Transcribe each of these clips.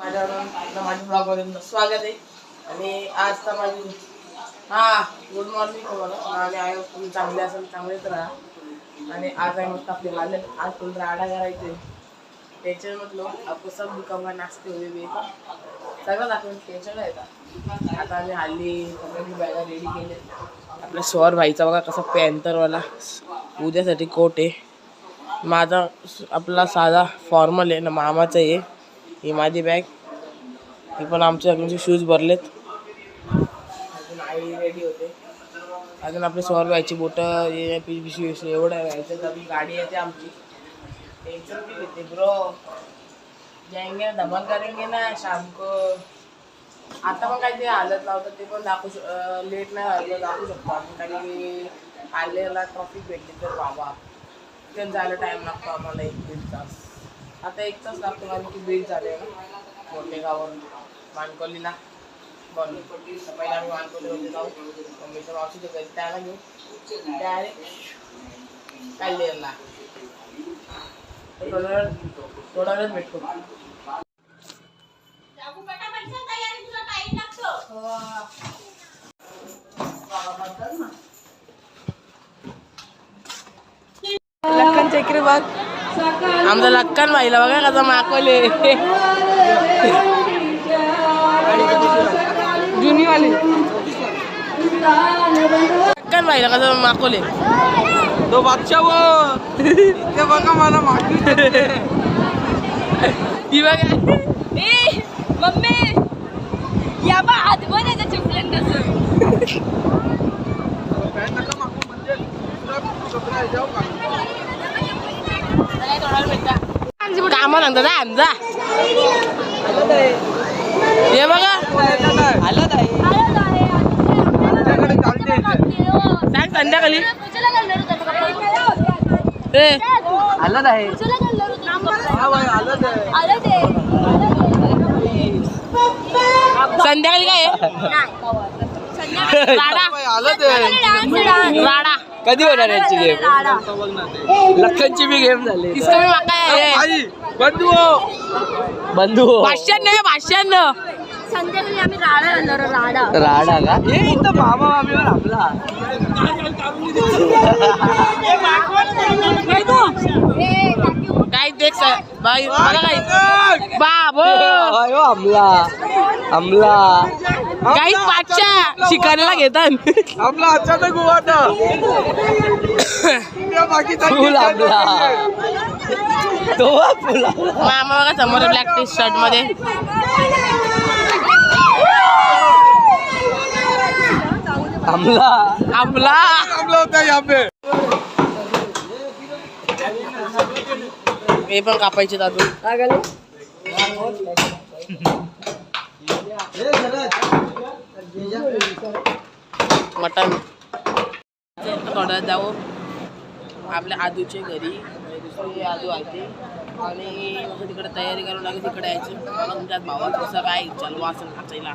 माझ्या माझ्या ब्लॉगमध्ये स्वागत आहे. आणि आज तर माझी हा गुड मॉर्निंग तुम्हाला. आणि आय तुम्ही चांगले असेल चांगलेच राहा. आणि आज आहे मस्त आपले आले आज तुला राडा करायचे. टेन्शन म्हटलं आपण सब दुकानला नाचते हुए भी सगळं दाखवून टेन्शन येतात. आता आम्ही हल्ली सगळ्यांनी बॅगा रेडी केले. आपल्या स्वर भाईचा बघा कसा पॅन्थरवाला. उद्यासाठी कोट आहे. माझा आपला साधा फॉर्मल आहे ना मामाचा आहे. ही माझी बॅग ही पण आमच्या म्हणजे सगळ्यांचे शूज भरलेत. अजून आई रेडी होते अजून आपले स्वर व्हायची बोटं हे पिशवी पिशवी एवढं व्हायचं अजून गाडी येते आमची. टेन्शन भी लेते ब्रो जाएंगे ना धमाल करेंगे ना शाम को आता पण काही ते हालत लावतात ते पण दाखवू शक लेट नाही व्हायचं दाखवू शकतो आपण. कारण की आलेला ट्रॉफिक भेटली तर बाबा. तिथं जायला टाईम लागतो आम्हाला एक दीड तास. आता एक तास लागतो कारण की बीड झाले ना मोठे गावावरून मानकोलीला तर पहिला आम्ही मानकोलीमध्ये जाऊ. घरी. त्याला घेऊ डायरेक्ट काल्लेरला. थोडा वेळ थोडा वेळ भेटतो. लक्कन चक्री बघ. आमचा लक्कन भाईला बघा कसा माकवले. जुनीवाले. लक्कन भाईला कसं माकवले. तो बादशाह वो. इथे बघा मला मागे ती बघा. ए मम्मी. या बा आदमन आहे त्या चिपलेन कसं? पॅन्ट नका मागू म्हणजे जाऊ का? कामा सांगता जा. आमचा हे बघा. सांग संध्याकाळी. ए. हा ते संध्याकाळी काय? आहे? राडा राडा. कधी होणार यांची गेम लखनची बी गेम झाली. बंधू बंधू भाष्यान नाही भाष्यान संध्याकाळी आम्ही राडा घालणार राडा. राडा का? हे इथं मामा मामीवर आपला. काय देख स- बाई बघा काय. बाबो. अयो अमला. अमला. काही पाचच्या शिकायला घेतात. आपला अचानक फुल आपला तो फुल मामा बघा समोर ब्लॅक टी शर्टमध्ये अमला आपला अमला होता यहाँ पे. हे पण कापायचे दादू. मटन थोडं जाऊ. आपल्या आदूच्या घरी. दुसरी आदू आहे आणि मग तिकडे तयारी करून लागेल तिकडे यायचं. मला तुमच्यात भावात कसं काय चालू असेल नाचायला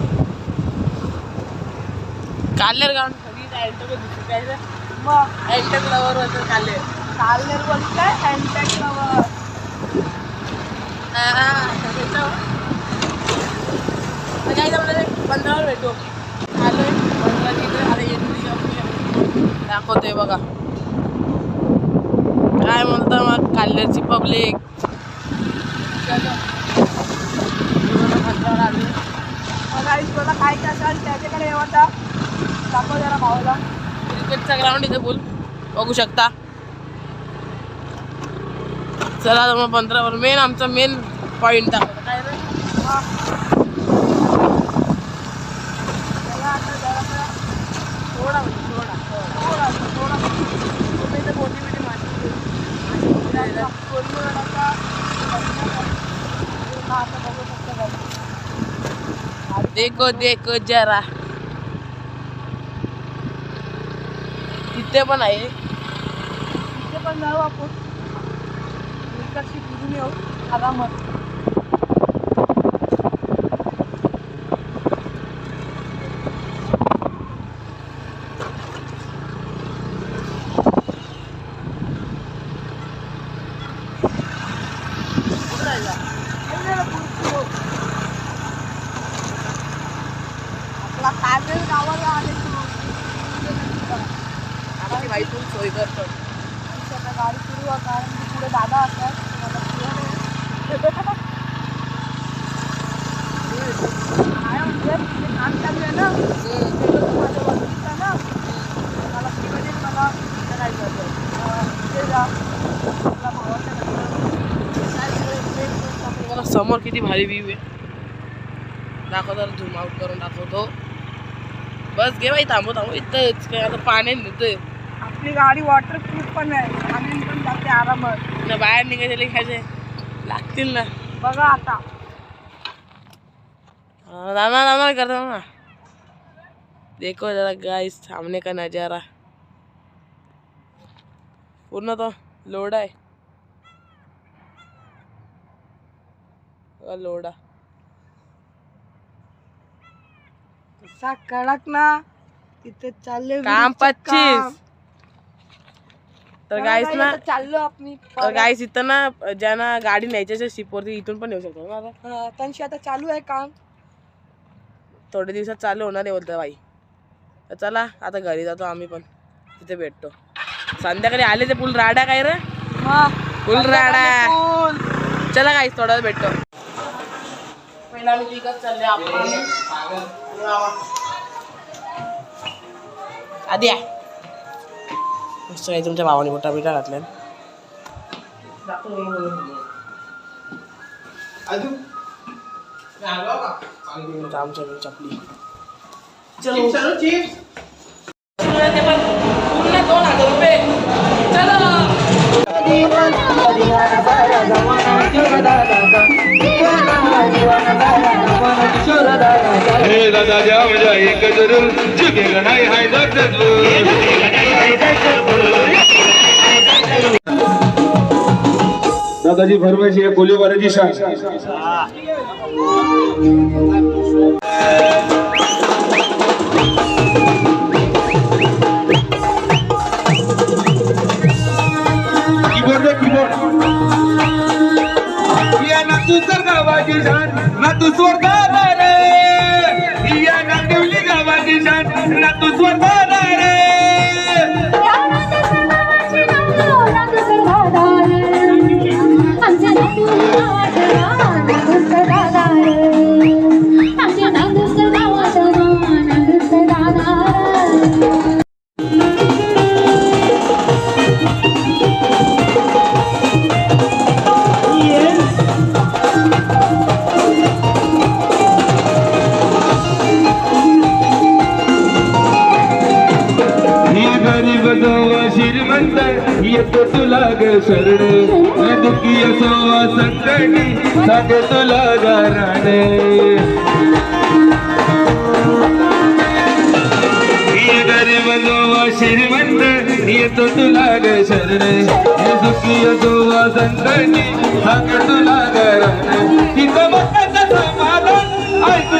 काल्लेर गाऊन सगळी अँटो दिसत. काय अँटक लवर होतं काल्लेर काल्लेर बोल काय अँटक लवर काय जमलं पंधरावर भेटू. आलोय. पंधरा तिकडे दाखवते बघा. काय म्हणतं मग काल्लेरची पब्लिक काय काय त्याच्याकडे होता दाखव जरा भावाला. क्रिकेटचा ग्राउंड इथे बोल बघू शकता. चला तर मग पंधरावर. मेन आमचा मेन पॉईंट दाखवतो काय रे थोडा थोडा थोडा थोडा तुम्ही तर मोठी मोठी माणसं देखो देखो जरा. तिथे पण आहे. तिथे पण जाऊ आपण. इकडची फिरून येऊ? आरामात आपला ताजेल गावाला आले आमची बाईतून सोय करतो आता गाडी सुरू आहे कारण की पुढे दादा असतात मला पुढे नाही. काय म्हणते? ते काम चालू आहे ना ते लोकं माझ्या वरतीच ना मला पुढे नाही, मला इथे काय करतं अं, इथे जा आपल्या भावाच्या घरी. काय ते- ते- ते- तुम्हाला समोर किती भारी व्ह्यू आहे दाखवतो झूम आउट करून दाखवतो बस घे बाई थांबव थांबव इथंच काय आता पाण्यात नेतोय आपली गाडी वॉटरप्रूफ पण आहे. आणि पण जाते आरामात. ना बाहेर निघायचे खायचे. लागतील ना. बघा आता. दाना दाना कर ना. देखो जरा गाइस सामने का नज़ारा. पूर्ण तो लोडा आहे. लोडा कसा कडक ना. तिथे चालले काम. पच्चीस. तर गाईस ना चाललो आपण तर गाईस इथं ना ज्यांना गाडी न्यायची असेल शिपवरती इथून पण येऊ शकतो ना आता. हा, त्यांची आता चालू आहे काम. थोड्या दिवसात चालू होणार आहे बोलतं बाई. तर चला आता घरी जातो आम्ही पण. तिथे भेटतो. संध्याकाळी आले ते फुल राडा काय रे? फुल राडा. चला काहीच थोडा वेळ भेटतो. आधी आहे मस्त काही तुमच्या भावाने मोठा बिटा घातलाय. आमच्या चपली चलो चलो. चिप्स ते पण पूर्ण दोन हजार रुपये चलो हे दादा द्या मजा एक जरूर जुगेगा नाही हाय दादाजी फरमाइशी है बोली वाले जी शान तू तर या ना गावाची शान ना तू स्वर्गाला येतो तुला ग शरण. दुःखी असो संकटी सांगे तुला गाराणे गरीब जोवा श्रीमंत येतो तुला ग शरण. दुःखी असो संकटी सांगे तुला गाराणे तिथं मग समाधान ऐकू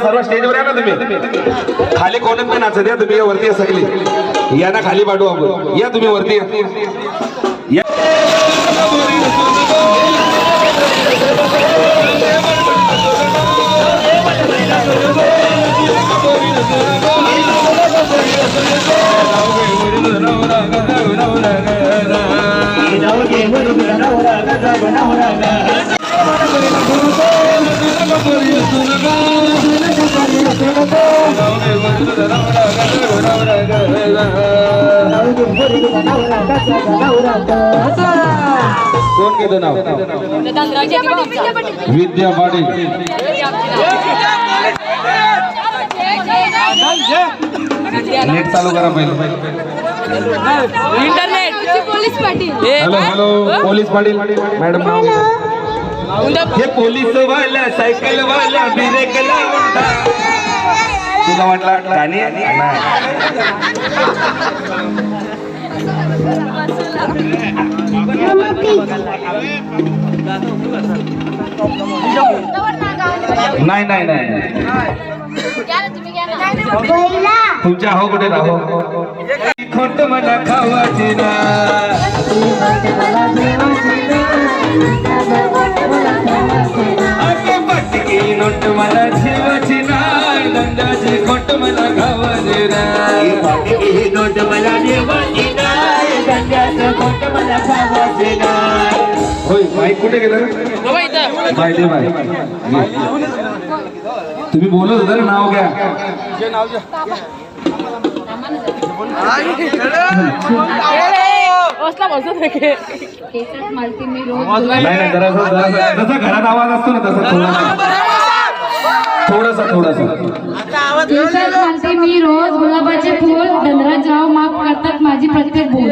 सर्व सर्व स्टेजवर या ना तुम्ही. खाली कोणत नाही नाचत या तुम्ही या वरती सगळी. या ना खाली पाठवू आपण. या तुम्ही वरती या. कोण घेतं नाव विद्या पाटील नेट चालू करा पहिले. Internet. Police Patil. Hello hello police Patil. Madam नाव. हे पोलीस वाला सायकल वाला ब्रेक लावता तुला म्हटला गाणी? नाही नाही नाही. तुमच्या हो कुठे राहो? खोट मला खावाची ना पटकी नोट मला जीवाची ना. दंडाची खोट मला नाही नोट मला देवाची नाही खोट मला नाही होय माईक कुठे गेलं? माय दे तुम्ही बोलत होता ना नाव घ्या. जसा घरात आवाज असतो ना तसा थोडासा थोडासा. घालते मी रोज गुलाबाचे फूल धनराजराव माफ करतात माझी प्रत्येक भूल.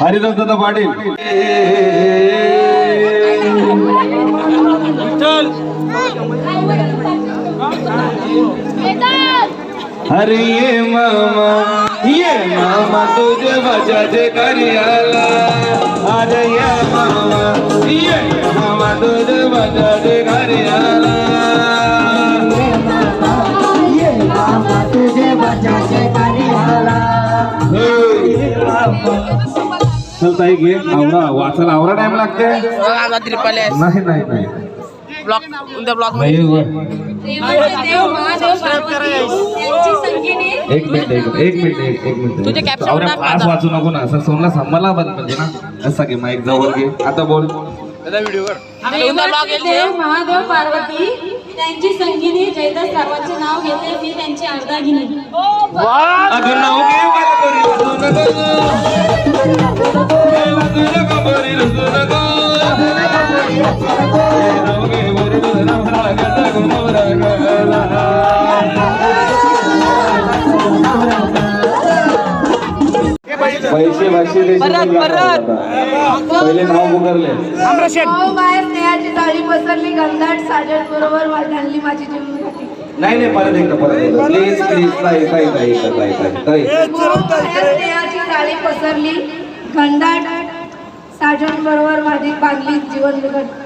हरिदास दादा पाटील. अरे ये मामा ये मामा तुझे बजाचे करियाला। अरे ये मामा ये मामा तुझे बजाचे करियाला। चल ताई घे. आवरा वाचायला आवरा टाइम लागते. नाही नाही नाही. ब्लॉक ब्लॉक एक मिनिट एक एक मिनिट एक एक मिनिट तुझे आता. वाचू नको ना. असं सोनला सांभाळा बंद म्हणजे ना. असा घे माईक जवळ घे. आता बोल. महादेव पार्वती त्यांची संगीनी जयदास सर्वांचे नाव घेते मी त्यांची अर्धा गिनी अगं नाव घे मला पैसे भाषे पहिले नाव बाहेर स्नेहाची जाळी पसरली गंधाट साजन बरोबर आणली माझी जीवनसाथी नाही नाही परत एकदा परत एकदा. प्लीज प्लीज ताई ताई ताई ताई ताई स्नेहाची जाळी पसरली गंधाट साजन बरोबर माझी बांधली जीवन बिघड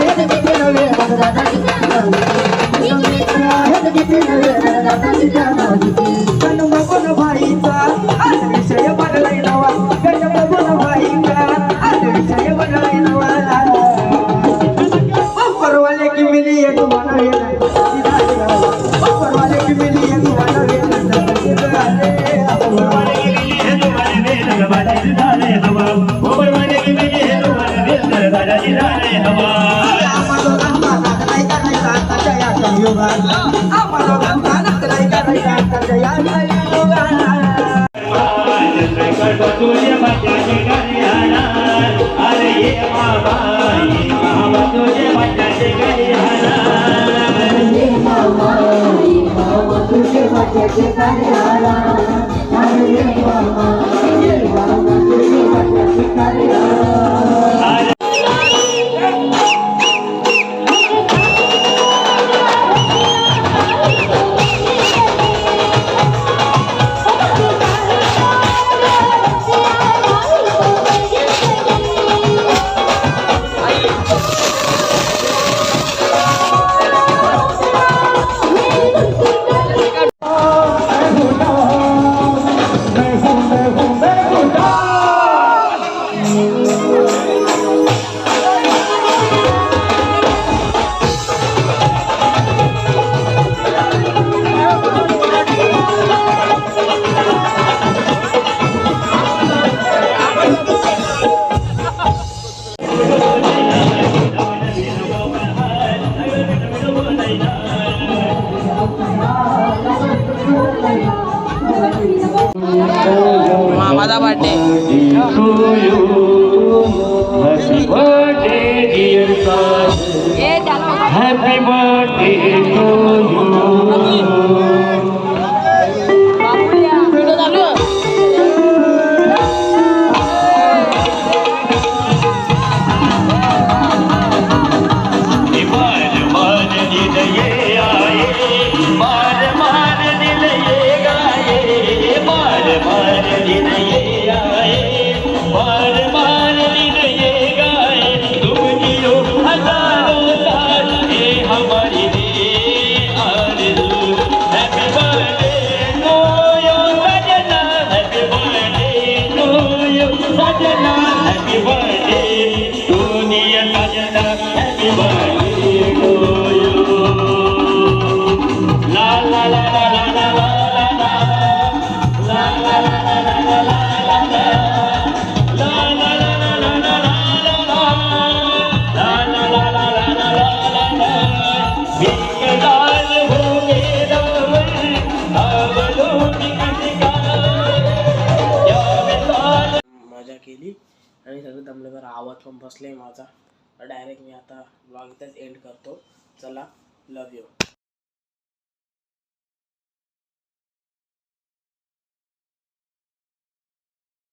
रे भाईचा Thank you. डायरेक्ट मी आता ब्लॉग एंड करतो. चला लव यू